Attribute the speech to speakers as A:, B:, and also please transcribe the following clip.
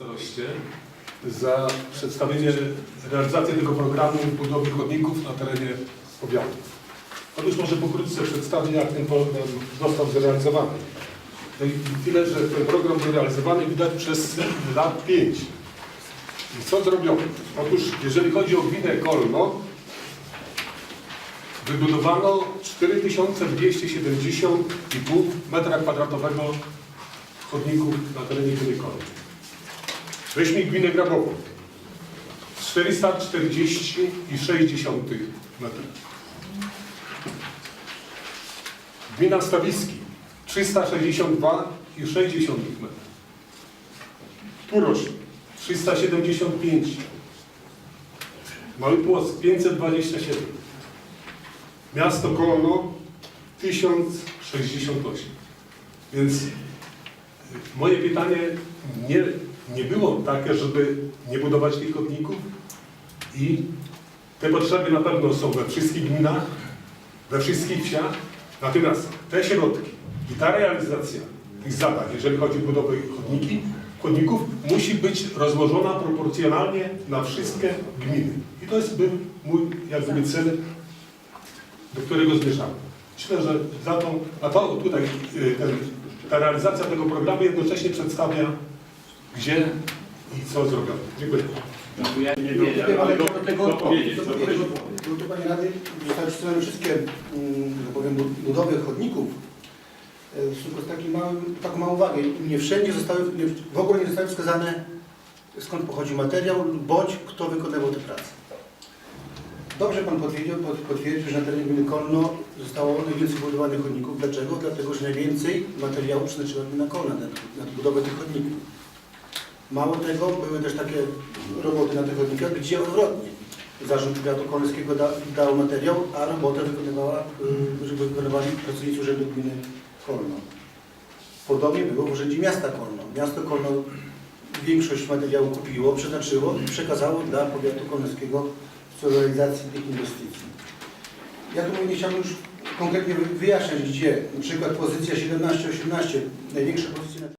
A: staroście za przedstawienie realizacji tego programu budowy chodników na terenie powiatu. Otóż może pokrótce przedstawię, jak ten program został zrealizowany. No i tyle, że ten program był realizowany widać przez lat 5. I co zrobiono? Otóż jeżeli chodzi o gminę Kolno, wybudowano 4270,5 metra kwadratowego chodników na terenie gminy Kolno. Weźmy gminę Grabową. 440,6 metra. Gmina Stawiski 362,6 metra. Turosz 375. Mały Płock 527. Miasto Kolno 1068. Więc y, moje pytanie nie, nie było takie, żeby nie budować tych chodników i te potrzeby na pewno są we wszystkich gminach, we wszystkich wsiach, natomiast te środki i ta realizacja tych zadań, jeżeli chodzi o budowę chodniki, chodników, musi być rozłożona proporcjonalnie na wszystkie gminy. I to jest był mój jak gdyby cel, do którego zmierzamy. Myślę, że za tą, a to tutaj y, ten, ta realizacja tego programu jednocześnie przedstawia, gdzie i co zrobiono. Dziękuję.
B: Dziękuję. Nie,
C: Nie,
B: nie,
C: ale do tego
B: tego powiedzieć.
C: do Panie Rady, zostały przedstawione wszystkie, mm, że powiem, bu- budowy chodników e, tylko z takim małym, taką małą uwagę. Nie wszędzie zostały, nie, w ogóle nie zostały wskazane skąd pochodzi materiał bądź kto wykonywał te prace. Dobrze Pan potwierdził, pot- potwierdził, że na terenie gminy Kolno zostało najwięcej budowanych chodników. Dlaczego? Dlatego, że najwięcej materiału przeznaczyła gmina Kolna na, na budowę tych chodników. Mało tego, były też takie roboty na tych chodnikach, gdzie odwrotnie. Zarząd Powiatu Kolskiego da, dał materiał, a robotę wykonywała, y, żeby wykonywali pracownicy Urzędu Gminy Kolno. Podobnie było w Urzędzie Miasta Kolno. Miasto Kolno większość materiału kupiło, przeznaczyło i przekazało dla Powiatu Kolnego w celu realizacji tych inwestycji. Ja tu nie chciałbym już konkretnie wy- wyjaśniać, gdzie. Na przykład pozycja 17-18, największe pozycje na